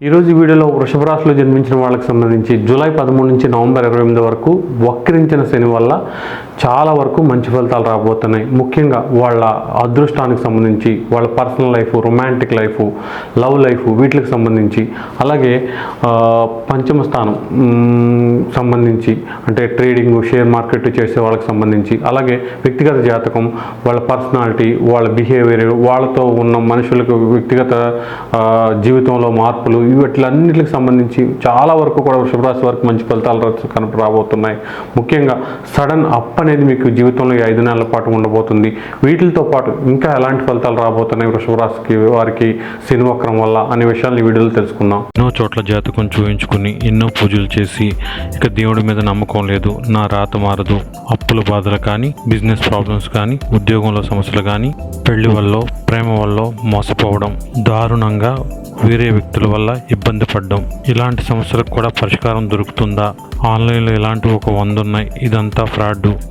ఈరోజు వీడియోలో వృషభ రాశిలో జన్మించిన వాళ్ళకి సంబంధించి జూలై పదమూడు నుంచి నవంబర్ ఇరవై ఎనిమిది వరకు వక్రించిన శని వల్ల చాలా వరకు మంచి ఫలితాలు రాబోతున్నాయి. ముఖ్యంగా వాళ్ళ అదృష్టానికి సంబంధించి వాళ్ళ personal life romantic life love life వీటికి సంబంధించి అలాగే పంచమ స్థానం సంబంధించి అంటే ట్రేడింగ్ షేర్ మార్కెట్ చేసే వాళ్ళకి సంబంధించి అలాగే వ్యక్తిగత జాతకం వాళ్ళ పర్సనాలిటీ వాళ్ళ బిహేవియర్ వాళ్ళతో ఉన్న మనుషులకు వ్యక్తిగత జీవితంలో మార్పులు వీటిలన్నిటికి సంబంధించి చాలా వరకు కూడా వృషభరాశి వరకు మంచి ఫలితాలు రా- రాబోతున్నాయి. ముఖ్యంగా సడన్ అప్ అనేది మీకు జీవితంలో ఐదు నెలల పాటు ఉండబోతుంది. వీటితో పాటు ఇంకా ఎలాంటి ఫలితాలు రాబోతున్నాయి? వృషభ రాశికి వారికి శని వల్ల అనే విషయాలు వీడియోలో తెలుసుకుందాం. ఎన్నో చోట్ల జాతకం చూపించుకుని ఎన్నో పూజలు చేసి ఇక దేవుడి మీద నమ్మకం లేదు. నా రాత మారదు. అప్పుల బాధలు కానీ బిజినెస్ ప్రాబ్లమ్స్ కానీ ఉద్యోగంలో సమస్యలు కానీ పెళ్ళి వల్ల ప్రేమ వల్ల మోసపోవడం దారుణంగా వేరే వ్యక్తుల వల్ల ఇబ్బంది పడడం ఇలాంటి సమస్యలకు కూడా పరిష్కారం దొరుకుతుందా? ఆన్లైన్లో ఇలాంటి ఒక వంద ఉన్నాయి. ఇదంతా ఫ్రాడ్.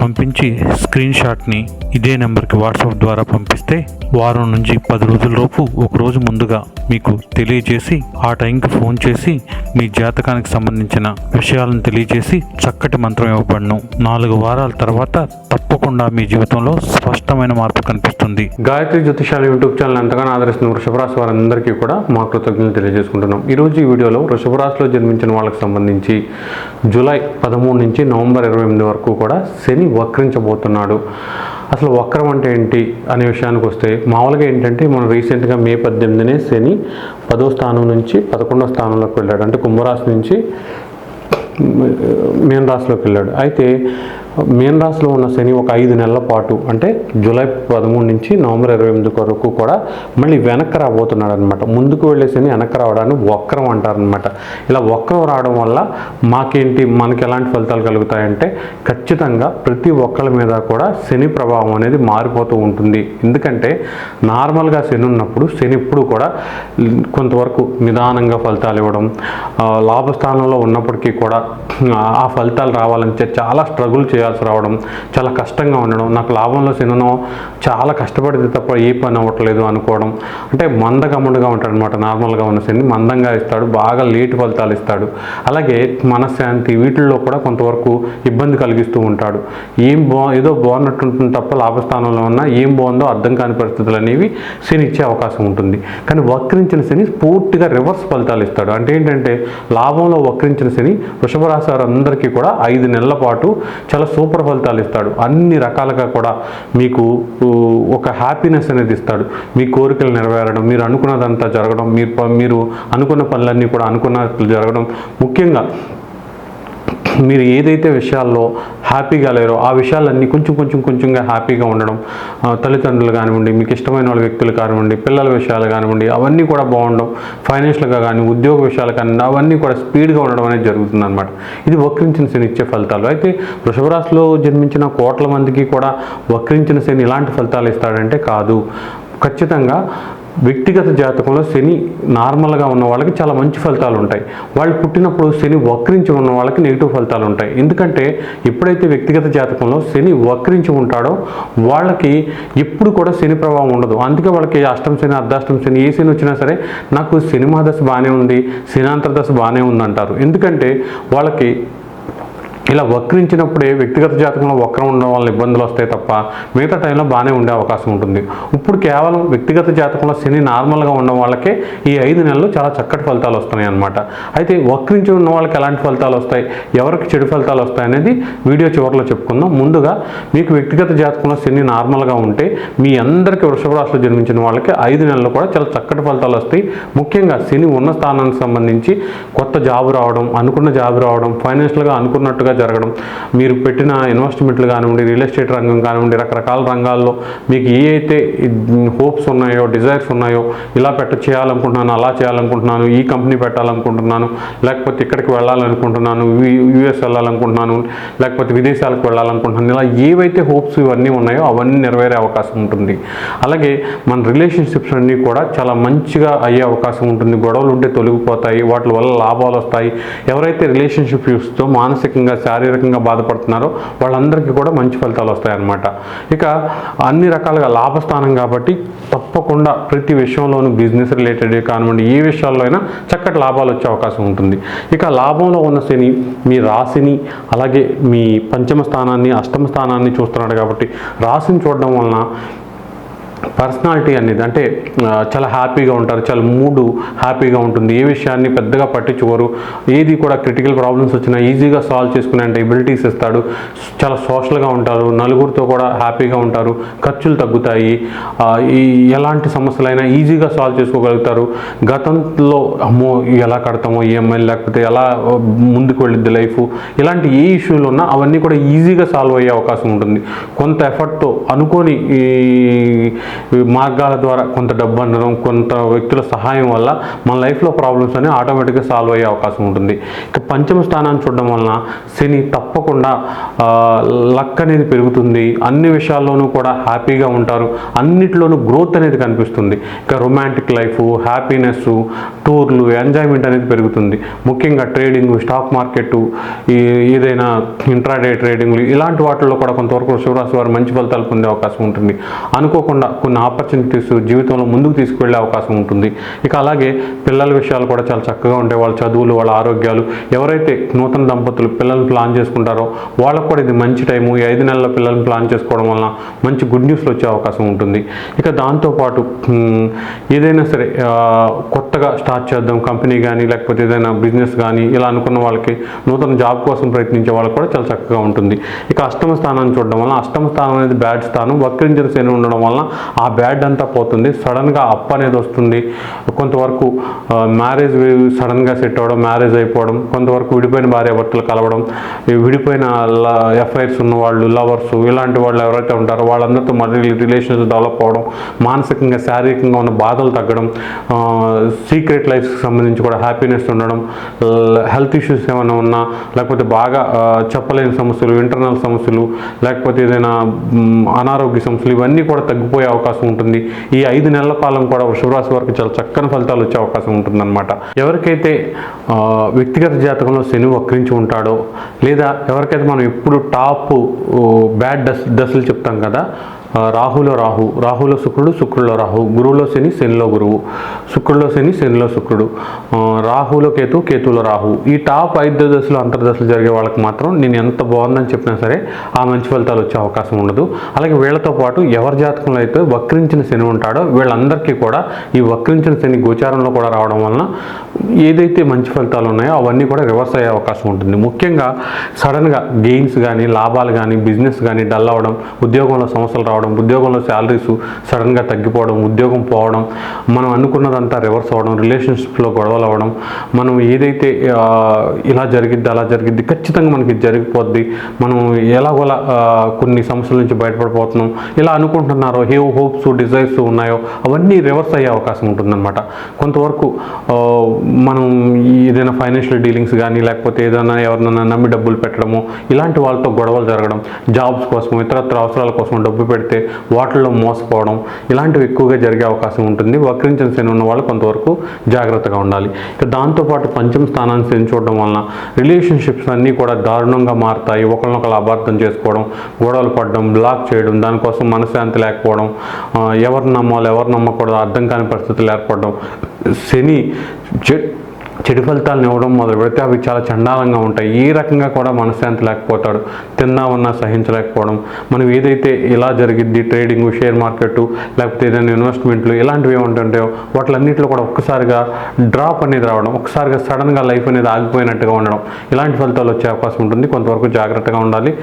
పంపించి స్క్రీన్ షాట్ని ఇదే నెంబర్కి వాట్సాప్ ద్వారా పంపిస్తే వారం నుంచి పది రోజులలోపు ఒక రోజు ముందుగా మీకు తెలియజేసి ఆ టైంకి ఫోన్ చేసి మీ జాతకానికి సంబంధించిన విషయాలను తెలియజేసి చక్కటి మంత్రం ఇవ్వబడను. నాలుగు వారాల తర్వాత తప్పకుండా మీ జీవితంలో స్పష్టమైన మార్పు కనిపిస్తుంది. గాయత్రి జ్యోతిషాల యూట్యూబ్ ఛానల్ ఎంతగానో ఆదరిస్తున్న వృషభరాశి వారందరికీ కూడా మా కృతజ్ఞతలు తెలియజేసుకుంటున్నాం. ఈరోజు ఈ వీడియోలో వృషభరాశిలో జన్మించిన వాళ్ళకి సంబంధించి జూలై పదమూడు నుంచి నవంబర్ ఇరవై ఎనిమిది వరకు కూడా శని వక్రించబోతున్నాడు. అసలు వక్రం అంటే ఏంటి అనే విషయానికి వస్తే మామూలుగా ఏంటంటే మనం రీసెంట్గా మే పద్దెనిమిదినే శని పదో స్థానం నుంచి పదకొండో స్థానంలోకి వెళ్ళాడు. అంటే కుంభరాశి నుంచి మీన రాశిలోకి వెళ్ళాడు. అయితే మీన రాశిలో ఉన్న శని ఒక ఐదు నెలల పాటు అంటే జూలై పదమూడు నుంచి నవంబర్ ఇరవై ఎనిమిది వరకు కూడా మళ్ళీ వెనక్కి రాబోతున్నాడు అనమాట ముందుకు వెళ్ళే శని వెనక్కి రావడాన్ని వక్రం అంటారనమాట ఇలా వక్రం రావడం వల్ల మాకేంటి మనకి ఎలాంటి ఫలితాలు కలుగుతాయంటే ఖచ్చితంగా ప్రతి ఒక్కరి మీద కూడా శని ప్రభావం అనేది మారిపోతూ ఉంటుంది. ఎందుకంటే నార్మల్గా శని ఉన్నప్పుడు శని ఎప్పుడు కూడా కొంతవరకు నిదానంగా ఫలితాలు ఇవ్వడం లాభస్థానంలో ఉన్నప్పటికీ కూడా ఆ ఫలితాలు రావాలంటే చాలా స్ట్రగుల్ చేయాల్సి రావడం చాలా కష్టంగా ఉండడం నాకు లాభంలో శననం చాలా కష్టపడితే తప్ప ఏ పని అవ్వట్లేదు అనుకోవడం. అంటే మందగమ్ముడుగా ఉంటాడు అనమాట నార్మల్గా ఉన్న శని మందంగా ఇస్తాడు బాగా లేట్ ఫలితాలు ఇస్తాడు. అలాగే మనశ్శాంతి వీటిల్లో కూడా కొంతవరకు ఇబ్బంది కలిగిస్తూ ఉంటాడు. ఏం బా ఏదో బాగున్నట్టుంటుంది తప్ప లాభస్థానంలో ఉన్నా ఏం బాగుందో అర్థం కాని పరిస్థితులు అనేవి శని ఇచ్చే అవకాశం ఉంటుంది. కానీ వక్రించిన శని పూర్తిగా రివర్స్ ఫలితాలు ఇస్తాడు. అంటే ఏంటంటే లాభంలో వక్రించిన శని వృషభరాశి వారందరికీ కూడా ఐదు నెలల పాటు చాలా సూపర్ ఫలితాలు ఇస్తాడు. అన్ని రకాలుగా కూడా మీకు ఒక హ్యాపీనెస్ అనేది ఇస్తాడు. మీ కోరికలు నెరవేరడం మీరు అనుకున్నదంతా జరగడం మీరు ప- మీరు అనుకున్న పనులన్నీ కూడా అనుకున్నట్లు జరగడం. ముఖ్యంగా మీరు ఏదైతే విషయాల్లో హ్యాపీగా లేరో ఆ విషయాలన్నీ కొంచెం కొంచెం కొంచెంగా హ్యాపీగా ఉండడం తల్లిదండ్రులు కానివ్వండి మీకు ఇష్టమైన వాళ్ళ వ్యక్తులు కానివ్వండి పిల్లల విషయాలు కానివ్వండి అవన్నీ కూడా బాగుండడం ఫైనాన్షియల్గా కానీ ఉద్యోగ విషయాలు కానీ అవన్నీ కూడా స్పీడ్గా ఉండడం అనేది జరుగుతుంది అనమాట ఇది వక్రించిన శని ఇచ్చే ఫలితాలు. అయితే వృషభ రాశిలో జన్మించిన కోట్ల మందికి కూడా వక్రించిన శని ఇలాంటి ఫలితాలు ఇస్తాడంటే కాదు. ఖచ్చితంగా వ్యక్తిగత జాతకంలో శని నార్మల్గా ఉన్న వాళ్ళకి చాలా మంచి ఫలితాలు ఉంటాయి. వాళ్ళు పుట్టినప్పుడు శని వక్రించి ఉన్న వాళ్ళకి నెగిటివ్ ఫలితాలు ఉంటాయి. ఎందుకంటే ఎప్పుడైతే వ్యక్తిగత జాతకంలో శని వక్రించి ఉంటాడో వాళ్ళకి ఎప్పుడు కూడా శని ప్రభావం ఉండదు. అందుకే వాళ్ళకి అష్టం శని అర్ధాష్టం శని ఏ శని వచ్చినా సరే నాకు సినిమా దశ బాగానే ఉంది శనాంతర దశ బాగానే ఉంది అంటారు ఎందుకంటే వాళ్ళకి ఇలా వక్రించినప్పుడే వ్యక్తిగత జాతకంలో వక్రం ఉండడం వల్ల ఇబ్బందులు వస్తాయి తప్ప మిగతా టైంలో బాగానే ఉండే అవకాశం ఉంటుంది. ఇప్పుడు కేవలం వ్యక్తిగత జాతకంలో శని నార్మల్గా ఉండడం వాళ్ళకే ఈ ఐదు నెలలు చాలా చక్కటి ఫలితాలు వస్తున్నాయి అనమాట అయితే వక్రించి ఉన్న వాళ్ళకి ఎలాంటి ఫలితాలు వస్తాయి? ఎవరికి చెడు ఫలితాలు వస్తాయి అనేది వీడియో చివరిలో చెప్పుకుందాం. ముందుగా మీకు వ్యక్తిగత జాతకంలో శని నార్మల్గా ఉంటే మీ అందరికీ వృషభ రాశిలో జన్మించిన వాళ్ళకి ఐదు నెలలు కూడా చాలా చక్కటి ఫలితాలు వస్తాయి. ముఖ్యంగా శని ఉన్న స్థానానికి సంబంధించి కొత్త జాబ్ రావడం అనుకున్న జాబ్ రావడం ఫైనాన్షియల్గా అనుకున్నట్టుగా జరగడం మీరు పెట్టిన ఇన్వెస్ట్మెంట్లు కానివ్వండి రియల్ ఎస్టేట్ రంగం కానివ్వండి రకరకాల రంగాల్లో మీకు ఏ అయితే హోప్స్ ఉన్నాయో డిజైర్స్ ఉన్నాయో ఇలా పెట్ట చేయాలనుకుంటున్నాను అలా చేయాలనుకుంటున్నాను ఈ కంపెనీ పెట్టాలనుకుంటున్నాను లేకపోతే ఇక్కడికి వెళ్ళాలనుకుంటున్నాను యూఎస్ వెళ్ళాలనుకుంటున్నాను లేకపోతే విదేశాలకు వెళ్ళాలనుకుంటున్నాను ఇలా ఏవైతే హోప్స్ ఇవన్నీ ఉన్నాయో అవన్నీ నెరవేరే అవకాశం ఉంటుంది. అలాగే మన రిలేషన్షిప్స్ అన్నీ కూడా చాలా మంచిగా అయ్యే అవకాశం ఉంటుంది. గొడవలు ఉంటే తొలగిపోతాయి వాటి వల్ల లాభాలు వస్తాయి ఎవరైతే రిలేషన్షిప్తో మానసికంగా శారీరకంగా బాధపడుతున్నారో వాళ్ళందరికీ కూడా మంచి ఫలితాలు వస్తాయన్నమాట. ఇక అన్ని రకాలుగా లాభస్థానం కాబట్టి తప్పకుండా ప్రతి విషయంలోనూ బిజినెస్ రిలేటెడ్ కానివ్వండి ఏ విషయాల్లో అయినా చక్కటి లాభాలు వచ్చే అవకాశం ఉంటుంది. ఇక లాభంలో ఉన్న శని మీ రాశిని అలాగే మీ పంచమ స్థానాన్ని అష్టమ స్థానాన్ని చూస్తున్నాడు కాబట్టి రాశిని చూడడం వలన పర్సనాలిటీ అనేది అంటే చాలా హ్యాపీగా ఉంటారు చాలా మూడు హ్యాపీగా ఉంటుంది. ఏ విషయాన్ని పెద్దగా పట్టించుకోరు. ఏది కూడా క్రిటికల్ ప్రాబ్లమ్స్ వచ్చినా ఈజీగా సాల్వ్ చేసుకునే అంటే ఎబిలిటీస్ ఇస్తాడు. చాలా సోషల్గా ఉంటారు నలుగురితో కూడా హ్యాపీగా ఉంటారు ఖర్చులు తగ్గుతాయి. ఈ ఎలాంటి సమస్యలైనా ఈజీగా సాల్వ్ చేసుకోగలుగుతారు. గతంలో అమ్మో ఎలా కడతామో ఈఎంఐ లేకపోతే ఎలా ముందుకు వెళ్ళిద్ది లైఫ్? ఇలాంటి ఏ ఇష్యూలు ఉన్నా అవన్నీ కూడా ఈజీగా సాల్వ్ అయ్యే అవకాశం ఉంటుంది. కొంత ఎఫర్ట్తో అనుకోని ఈ మార్గాల ద్వారా కొంత డబ్బు అందడం కొంత వ్యక్తుల సహాయం వల్ల మన లైఫ్లో ప్రాబ్లమ్స్ అనేవి ఆటోమేటిక్గా సాల్వ్ అయ్యే అవకాశం ఉంటుంది. ఇక పంచమ స్థానాన్ని చూడడం వలన శని తప్పకుండా లక్ అనేది పెరుగుతుంది. అన్ని విషయాల్లోనూ కూడా హ్యాపీగా ఉంటారు. అన్నిటిలోనూ గ్రోత్ అనేది కనిపిస్తుంది. ఇక రొమాంటిక్ లైఫ్ హ్యాపీనెస్ టూర్లు ఎంజాయ్మెంట్ అనేది పెరుగుతుంది. ముఖ్యంగా ట్రేడింగ్ స్టాక్ మార్కెట్ ఏదైనా ఇంట్రాడే ట్రేడింగ్లు ఇలాంటి వాటిల్లో కూడా కొంతవరకు శివరాశి వారు మంచి ఫలితాలు పొందే అవకాశం ఉంటుంది. అనుకోకుండా కొన్ని ఆపర్చునిటీస్ జీవితంలో ముందుకు తీసుకువెళ్ళే అవకాశం ఉంటుంది. ఇక అలాగే పిల్లల విషయాలు కూడా చాలా చక్కగా ఉంటాయి. వాళ్ళ చదువులు వాళ్ళ ఆరోగ్యాలు ఎవరైతే నూతన దంపతులు పిల్లల్ని ప్లాన్ చేసుకుంటారో వాళ్ళకు కూడా ఇది మంచి టైము. ఈ ఐదు నెలల పిల్లల్ని ప్లాన్ చేసుకోవడం వలన మంచి గుడ్ న్యూస్లు వచ్చే అవకాశం ఉంటుంది. ఇక దాంతోపాటు ఏదైనా సరే కొత్తగా స్టార్ట్ చేద్దాం. కంపెనీ కానీ లేకపోతే ఏదైనా బిజినెస్ కానీ ఇలా అనుకున్న వాళ్ళకి నూతన జాబ్ కోసం ప్రయత్నించే వాళ్ళకి కూడా చాలా చక్కగా ఉంటుంది. ఇక అష్టమ స్థానాన్ని చూడడం వల్ల అష్టమ స్థానం అనేది బ్యాడ్ స్థానం. వక్రించిన శని ఉండడం వలన ఆ బ్యాడ్ అంతా పోతుంది. సడన్గా అప్ అనేది వస్తుంది. కొంతవరకు మ్యారేజ్ సడన్గా సెట్ అవ్వడం మ్యారేజ్ అయిపోవడం కొంతవరకు విడిపోయిన భార్యాభర్తలు కలవడం విడిపోయిన ఎఫ్ఐఆర్స్ ఉన్న వాళ్ళు లవర్స్ ఇలాంటి వాళ్ళు ఎవరైతే ఉంటారో వాళ్ళందరితో మళ్ళీ రిలేషన్స్ డెవలప్ అవ్వడం మానసికంగా శారీరకంగా ఉన్న బాధలు తగ్గడం సీక్రెట్ లైఫ్కి సంబంధించి కూడా హ్యాపీనెస్ ఉండడం హెల్త్ ఇష్యూస్ ఏమైనా ఉన్నా లేకపోతే బాగా చెప్పలేని సమస్యలు ఇంటర్నల్ సమస్యలు లేకపోతే ఏదైనా అనారోగ్య సమస్యలు ఇవన్నీ కూడా తగ్గిపోయే అవకాశం ఉంటుంది. ఈ ఐదు నెలల కాలం కూడా వృషభరాశి వారికి చాలా చక్కని ఫలితాలు వచ్చే అవకాశం ఉంటుందన్నమాట. ఎవరికైతే వ్యక్తిగత జాతకంలో శని వక్రించి ఉంటాడో లేదా ఎవరికైతే మనం ఎప్పుడు టాప్ బ్యాడ్ డస్ దశలు చెప్తాం కదా రాహులో రాహు రాహులో శుక్రుడు శుక్రులో రాహు గురువులో శని శనిలో గురువు శుక్రుడిలో శని శనిలో శుక్రుడు. రాహుల రాహులో కేతు కేతులో రాహు. ఈ టాప్ ఐదు దశలు అంతర్దశలు జరిగే వాళ్ళకి మాత్రం నేను ఎంత బాగుందని చెప్పినా సరే ఆ మంచి ఫలితాలు వచ్చే అవకాశం ఉండదు. అలాగే వీళ్ళతో పాటు ఎవరి జాతకంలో అయితే వక్రించిన శని ఉంటాడో వీళ్ళందరికీ కూడా ఈ వక్రించిన శని గోచారంలో కూడా రావడం వలన ఏదైతే మంచి ఫలితాలు ఉన్నాయో అవన్నీ కూడా రివర్స్ అయ్యే అవకాశం ఉంటుంది. ముఖ్యంగా సడన్గా గెయిన్స్ కానీ లాభాలు కానీ బిజినెస్ కానీ డల్ అవ్వడం ఉద్యోగంలో సమస్యలు రావడం ఉద్యోగంలో శాలరీస్ సడన్గా తగ్గిపోవడం ఉద్యోగం పోవడం మనం అనుకున్నదంతా రివర్స్ అవ్వడం రిలేషన్షిప్లో గొడవలు అవ్వడం మనం ఏదైతే ఇలా జరిగిద్ది అలా జరిగిద్ది ఖచ్చితంగా మనకి జరిగిపోద్ది మనం ఎలాగోలా కొన్ని సమస్యల నుంచి బయటపడిపోతున్నాం ఇలా అనుకుంటున్నారో ఏ హోప్స్ డిజైర్స్ ఉన్నాయో అవన్నీ రివర్స్ అయ్యే అవకాశం ఉంటుందన్నమాట. కొంతవరకు మనం ఏదైనా ఫైనాన్షియల్ డీలింగ్స్ కానీ లేకపోతే ఏదైనా ఎవరినైనా నమ్మి డబ్బులు పెట్టడము ఇలాంటి వాళ్ళతో గొడవలు జరగడం జాబ్స్ కోసం ఇతరత్ర అవసరాల కోసం డబ్బు పెడితే వాటిల్లో మోసపోవడం ఇలాంటివి ఎక్కువగా జరిగే అవకాశం ఉంటుంది. వక్రించిన శని ఉన్న వాళ్ళు కొంతవరకు జాగ్రత్తగా ఉండాలి. ఇక దాంతోపాటు పంచమ స్థానాన్ని శని చూడడం వలన రిలేషన్షిప్స్ అన్నీ కూడా దారుణంగా మారుతాయి. ఒకరినొకరు అబార్థం చేసుకోవడం గొడవలు పడడం బ్లాక్ చేయడం దానికోసం మనశ్శాంతి లేకపోవడం ఎవరు నమ్మాలి ఎవరు నమ్మకూడదు అర్థం కాని పరిస్థితులు ఏర్పడడం శని Good. చెడు ఫలితాలను ఇవ్వడం మొదలు పెడితే అవి చాలా చండాలంగా ఉంటాయి. ఈ రకంగా కూడా మనశ్శాంతి లేకపోతాడు. తిన్నా ఉన్నా సహించలేకపోవడం. మనం ఏదైతే ఇలా జరిగిద్ది ట్రేడింగ్ షేర్ మార్కెట్ లేకపోతే ఏదైనా ఇన్వెస్ట్మెంట్లు ఇలాంటివి ఏముంటుంటాయో వాటిలన్నింటిలో కూడా ఒక్కసారిగా డ్రాప్ అనేది రావడం ఒక్కసారిగా సడన్గా లైఫ్ అనేది ఆగిపోయినట్టుగా ఉండడం ఇలాంటి ఫలితాలు వచ్చే అవకాశం ఉంటుంది. కొంతవరకు జాగ్రత్తగా ఉండాలి.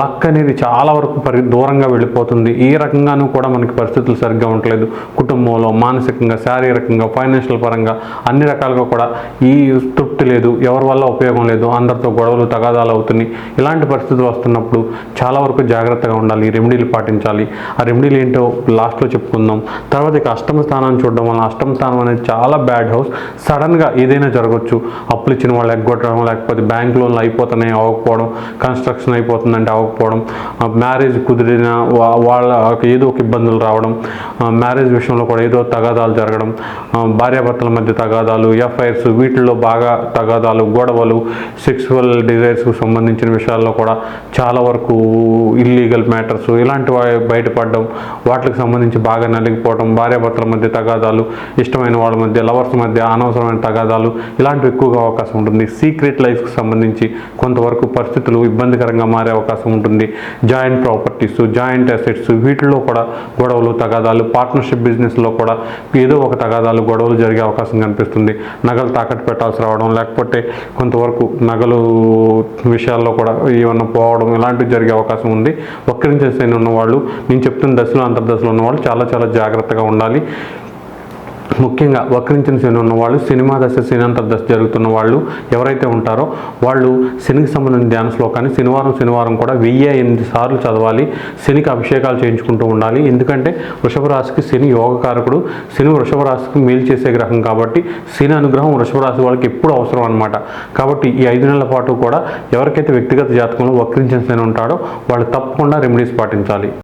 లక్ అనేది చాలా వరకు పరి దూరంగా వెళ్ళిపోతుంది. ఈ రకంగానూ కూడా మనకి పరిస్థితులు సరిగ్గా ఉండలేదు కుటుంబంలో మానసికంగా శారీరకంగా ఫైనాన్షియల్ పరంగా అన్ని రకాలుగా కూడా ఈ తృప్తి లేదు ఎవరి వల్ల ఉపయోగం లేదు అందరితో గొడవలు తగాదాలు అవుతున్నాయి. ఇలాంటి పరిస్థితులు వస్తున్నప్పుడు చాలా వరకు జాగ్రత్తగా ఉండాలి రెమెడీలు పాటించాలి. ఆ రెమెడీలు ఏంటో లాస్ట్లో చెప్పుకుందాం. తర్వాత ఇక అష్టమ స్థానాన్ని చూడడం వల్ల అష్టమ స్థానం అనేది చాలా బ్యాడ్ హౌస్. సడన్గా ఏదైనా జరగవచ్చు అప్పులు ఇచ్చిన వాళ్ళు ఎగ్గొట్టడం లేకపోతే బ్యాంక్ లోన్లు అయిపోతున్నాయి అవ్వకపోవడం కన్స్ట్రక్షన్ అయిపోతుందంటే అవ్వకపోవడం మ్యారేజ్ కుదిరిన వా- వాళ్ళ ఏదో ఒక ఇబ్బందులు రావడం మ్యారేజ్ విషయంలో కూడా ఏదో తగాదాలు జరగడం భార్యాభర్తల మధ్య తగాదాలు ఎఫ్ఐఆర్స్ వీటిల్లో బాగా తగాదాలు గొడవలు సెక్సువల్ డిజైర్స్కు సంబంధించిన విషయాల్లో కూడా చాలా వరకు ఇల్లీగల్ మ్యాటర్స్ ఇలాంటివి బయటపడడం వాటికి సంబంధించి బాగా నలిగిపోవడం భార్యాభర్తల మధ్య తగాదాలు ఇష్టమైన వాళ్ళ మధ్య లవర్స్ మధ్య అనవసరమైన తగాదాలు ఇలాంటివి ఎక్కువగా అవకాశం ఉంటుంది. సీక్రెట్ లైఫ్కి సంబంధించి కొంతవరకు పరిస్థితులు ఇబ్బందికరంగా మారే అవకాశం ఉంటుంది. జాయింట్ ప్రాపర్టీస్ జాయింట్ అసెట్స్ వీటిల్లో కూడా గొడవలు తగాదాలు పార్ట్నర్షిప్ బిజినెస్లో కూడా ఏదో ఒక తగాదాలు గొడవలు జరిగే అవకాశం కనిపిస్తుంది. నగలు తాకట్టు పెట్టాల్సి రావడం లేకపోతే కొంతవరకు నగలు విషయాల్లో కూడా ఏమన్నా పోవడం ఇలాంటివి జరిగే అవకాశం ఉంది. వక్రించేసైన ఉన్నవాళ్ళు నేను చెప్తున్న దశలో అంతర్దశలో ఉన్నవాళ్ళు చాలా చాలా జాగ్రత్తగా ఉండాలి. ముఖ్యంగా వక్రించిన శని ఉన్నవాళ్ళు సినిమా దశ శనింతర దశ జరుగుతున్న వాళ్ళు ఎవరైతే ఉంటారో వాళ్ళు శనికి సంబంధించిన ధ్యాన శ్లోకాన్ని శనివారం శనివారం కూడా వెయ్యి ఎనిమిది సార్లు చదవాలి శనికి అభిషేకాలు చేయించుకుంటూ ఉండాలి. ఎందుకంటే వృషభ రాశికి శని యోగకారకుడు శని వృషభ రాశికి మేలు చేసే గ్రహం కాబట్టి శని అనుగ్రహం వృషభ రాశి వాళ్ళకి ఎప్పుడు అవసరం అనమాట కాబట్టి ఈ ఐదు నెలల పాటు కూడా ఎవరికైతే వ్యక్తిగత జాతకంలో వక్రించిన శని ఉంటాడో వాళ్ళు తప్పకుండా రెమెడీస్ పాటించాలి.